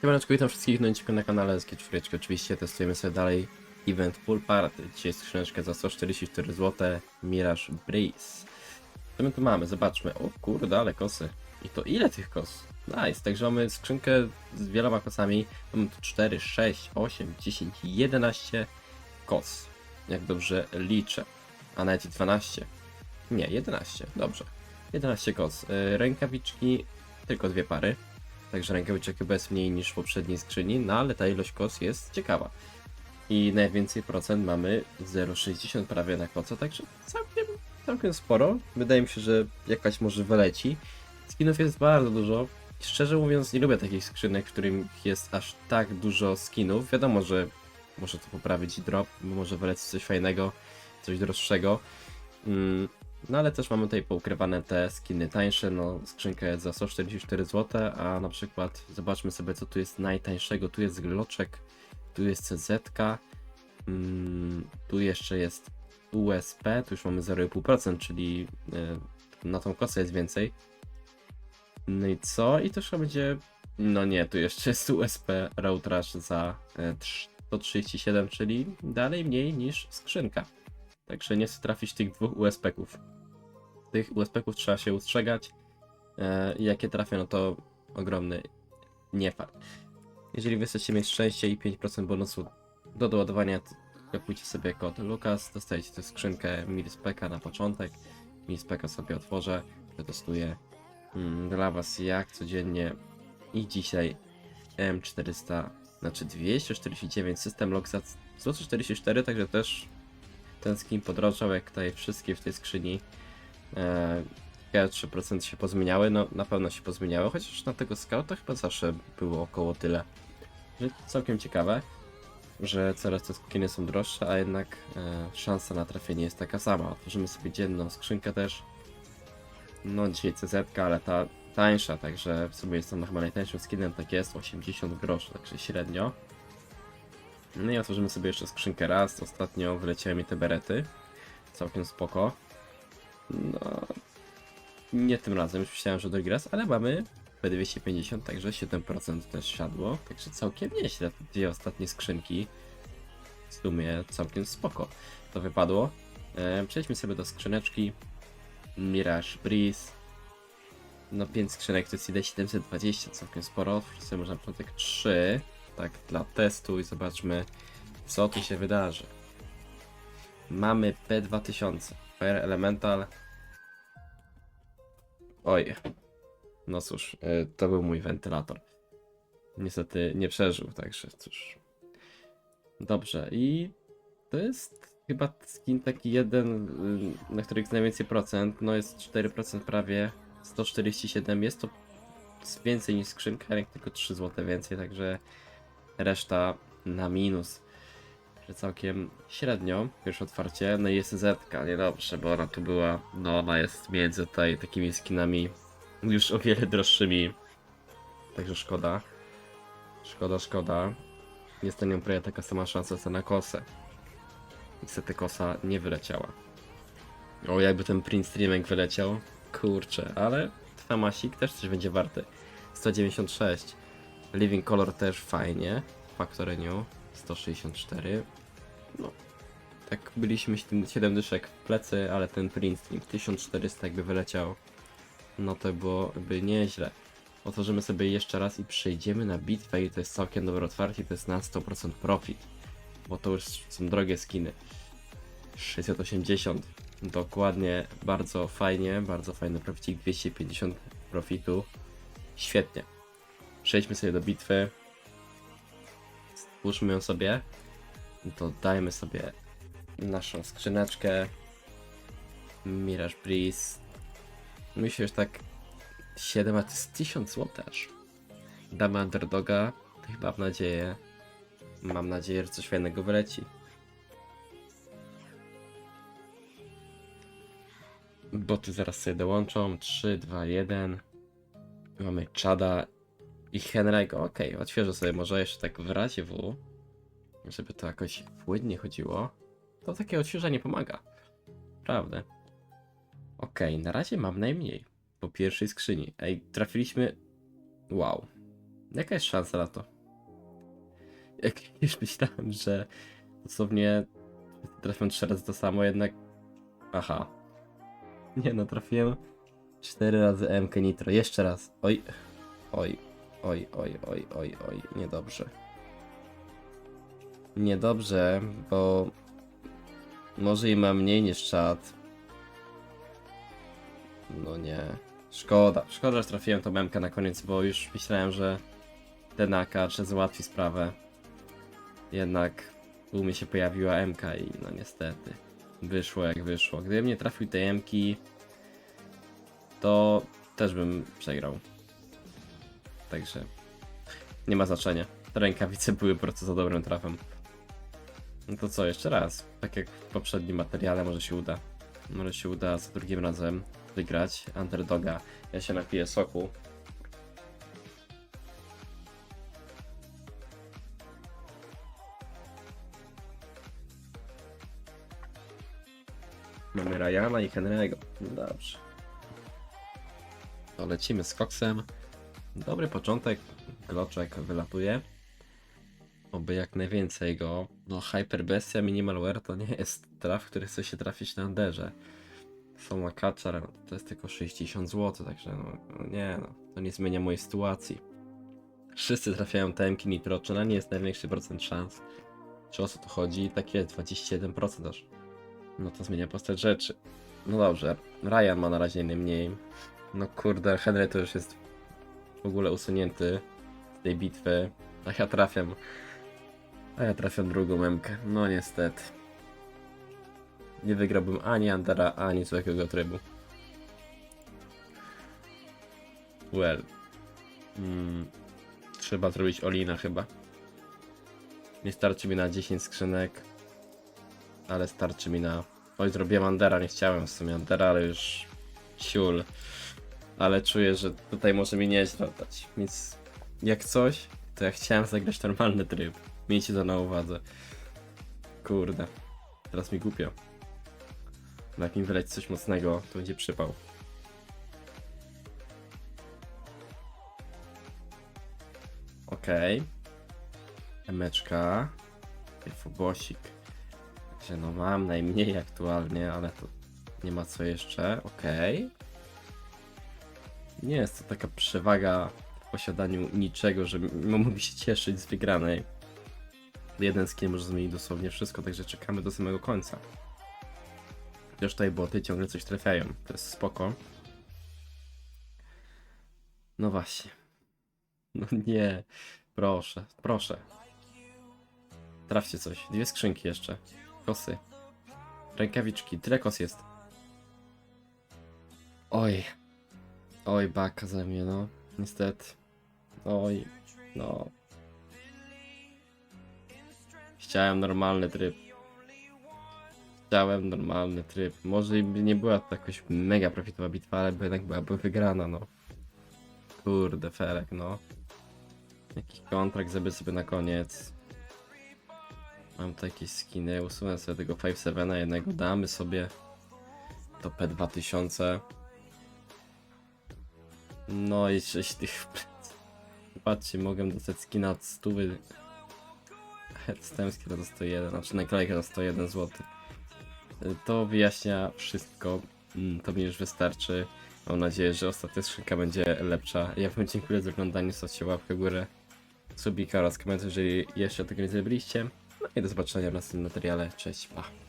Siemaneczko, witam wszystkich no na kanale SG4. Oczywiście testujemy sobie dalej event Pool Party. Dzisiaj skrzyneczkę za 144 zł Mirage Breeze. Co my tu mamy? Zobaczmy. O kurde, ale kosy. I to ile tych kos? Nice, także mamy skrzynkę z wieloma kosami. Mamy tu 4, 6, 8, 10, 11 kos. Jak dobrze liczę. A nawet i 12. Nie, 11, dobrze. 11 kos. Yy, Rękawiczki tylko dwie pary. Także rękawiczek chyba jest mniej niż w poprzedniej skrzyni, no ale ta ilość kos jest ciekawa. I najwięcej procent mamy 0,60 prawie na koca, także całkiem, całkiem sporo. Wydaje mi się, że jakaś może wyleci. Skinów jest bardzo dużo. Szczerze mówiąc, nie lubię takich skrzynek, w którym jest aż tak dużo skinów. Wiadomo, że może to poprawić drop, może wylecieć coś fajnego, coś droższego. Mm, no ale też mamy tutaj poukrywane te skiny tańsze, no skrzynka jest za 144 zł, a na przykład zobaczmy sobie co tu jest najtańszego, tu jest gloczek, tu jest CZ, mm, tu jeszcze jest USP, tu już mamy 0,5%, czyli y, na tą kosę jest więcej. No i co? I to już będzie, no nie, tu jeszcze jest USP Road za y, 137, czyli dalej mniej niż skrzynka. Także nie chcę trafić tych dwóch USP-ków. Tych USP-ków trzeba się ustrzegać. E, i jakie trafię, no to ogromny niefart. Jeżeli wy chcecie mieć szczęście i 5% bonusu do doładowania, kupujcie sobie kod Lukas, dostajecie tę skrzynkę Milispeka na początek. Milispeka sobie otworzę, przetestuję mm, dla was jak codziennie i dzisiaj M400, znaczy 249 system lock za złoty 44, także też ten skin podrożał jak tutaj wszystkie w tej skrzyni. E, Ciekawe, 3% się pozmieniały, no na pewno się pozmieniały, chociaż na tego scouta chyba zawsze było około tyle. Że całkiem ciekawe, że coraz te skiny są droższe, a jednak e, szansa na trafienie jest taka sama. Otworzymy sobie dzienną skrzynkę też. No dzisiaj CZ, ale ta tańsza, także w sumie jest ona chyba najtańszym skinem, tak jest, 80 groszy, także średnio. No i otworzymy sobie jeszcze skrzynkę raz. Ostatnio wyleciały mi te berety. Całkiem spoko. No. Nie tym razem, już myślałem, że drugi raz, ale mamy P250, także 7% też siadło. Także całkiem nieźle. Dwie ostatnie skrzynki. W sumie całkiem spoko. To wypadło. E, przejdźmy sobie do skrzyneczki. Mirage Breeze. No 5 skrzynek to jest ID 720, całkiem sporo. Otwórz sobie może na początek 3 tak dla testu i zobaczmy co tu się wydarzy. Mamy P2000, Fire Elemental. Oj, no cóż, y, to był mój wentylator. Niestety nie przeżył, także cóż. Dobrze, i to jest chyba skin taki jeden, y, na których jest najwięcej procent. No jest 4% prawie, 147. Jest to więcej niż skrzynka, tylko 3 zł więcej, także reszta na minus. Że całkiem średnio, pierwsze otwarcie, no i jest Z, niedobrze, bo ona tu była, no ona jest między tutaj takimi skinami już o wiele droższymi. Także szkoda. Szkoda, szkoda. Jest to nią prawie taka sama szansa co na kosę. Niestety kosa nie wyleciała. O, jakby ten print streamek wyleciał. Kurczę, ale Famasik też coś będzie warty. 196. Living Color też fajnie. Factory New 164. No, tak byliśmy 7 dyszek w plecy, ale ten print stream 1400 jakby wyleciał. No to byłoby nieźle. Otworzymy sobie jeszcze raz i przejdziemy na bitwę i to jest całkiem dobre otwarcie, to jest na 100% profit. Bo to już są drogie skiny. 680. Dokładnie, bardzo fajnie, bardzo fajny profitik, 250 profitu. Świetnie. Przejdźmy sobie do bitwy. Stwórzmy ją sobie. To dajmy sobie naszą skrzyneczkę. Mirage Breeze. Myślę, że tak 7, a to jest 1000 zł aż. Damy underdoga. Chyba mam nadzieję. Mam nadzieję, że coś fajnego wyleci. Boty zaraz sobie dołączą. 3, 2, 1. Mamy Chada i Henry'ego. Okej, odświeżę sobie może jeszcze tak w razie W. Żeby to jakoś płynnie chodziło. To takie odświeżenie pomaga. Prawda. Okej, na razie mam najmniej. Po pierwszej skrzyni. Ej, trafiliśmy... Wow. Jaka jest szansa na to? Jak już myślałem, że dosłownie trafiłem trzy razy to samo, jednak... Aha. Nie no, trafiłem cztery razy MK Nitro. Jeszcze raz. Oj. Oj. Oj, oj, oj, oj, oj. Niedobrze. Niedobrze, bo... Może i ma mniej niż czat. No nie. Szkoda. Szkoda, że trafiłem tą MK na koniec, bo już myślałem, że ten AK czy załatwi sprawę. Jednak u mnie się pojawiła MK i no niestety. Wyszło jak wyszło. Gdybym nie trafił tej MK, to też bym przegrał. Także nie ma znaczenia. Te rękawice były po prostu za dobrym trafem. No to co, jeszcze raz. Tak jak w poprzednim materiale, może się uda. Może się uda za drugim razem wygrać underdoga. Ja się napiję soku. Mamy Ryana i Henry'ego. No dobrze. To lecimy z koksem. Dobry początek. Gloczek wylatuje. Oby jak najwięcej go. No Hyper Bestia Minimal Wear to nie jest traf, który chce się trafić na Anderze. Soma Kaczar to jest tylko 60 zł, także no, no nie no, to nie zmienia mojej sytuacji. Wszyscy trafiają TMki Nitro, czy na nie jest największy procent szans? Czy o co tu chodzi? Tak jest, 21% aż. No to zmienia postać rzeczy. No dobrze, Ryan ma na razie najmniej. No kurde, Henry to już jest w ogóle usunięty z tej bitwy. A ja trafiam. A ja trafiam drugą memkę. No niestety. Nie wygrałbym ani Andara, ani zwykłego trybu. Well. Mm, trzeba zrobić Olina chyba. Nie starczy mi na 10 skrzynek. Ale starczy mi na... Oj, zrobiłem Andera, nie chciałem w sumie Andera, ale już... Siul. Ale czuję, że tutaj może mi nieźle dać. Więc jak coś, to ja chciałem zagrać normalny tryb. Miejcie to na uwadze. Kurde. Teraz mi głupio. No Jak mi coś mocnego, to będzie przypał. Okej. Emeczka. Fobosik. Także no mam najmniej aktualnie, ale to nie ma co jeszcze. Okej. Nie jest to taka przewaga w posiadaniu niczego, że mogli się cieszyć z wygranej. Jeden skin może zmienić dosłownie wszystko, także czekamy do samego końca. Chociaż tutaj boty ciągle coś trafiają, to jest spoko. No właśnie. No nie, proszę, proszę. Trafcie coś. Dwie skrzynki jeszcze. Kosy. Rękawiczki. Tyle kos jest. Oj. Oj, baka ze mnie, no. Niestety. Oj, no. Chciałem normalny tryb. Chciałem normalny tryb. Może by nie była to jakoś mega profitowa bitwa, ale by jednak byłaby wygrana, no. Kurde, Ferek, no. Jaki kontrakt zrobię sobie na koniec. Mam tu jakieś skiny, usunę sobie tego 5-7 jednego, damy sobie to P2000. No i 6 tych Patrzcie, mogę dostać skina od 100 Headstemskie to 101, znaczy naklejka to 101 zł. To wyjaśnia wszystko. Mm, To mi już wystarczy. Mam nadzieję, że ostatnia skrzynka będzie lepsza. Ja wam dziękuję za oglądanie, zostawcie łapkę w górę, subika oraz komentarz, jeżeli jeszcze tego nie zrobiliście. No i do zobaczenia w następnym materiale. Cześć, pa.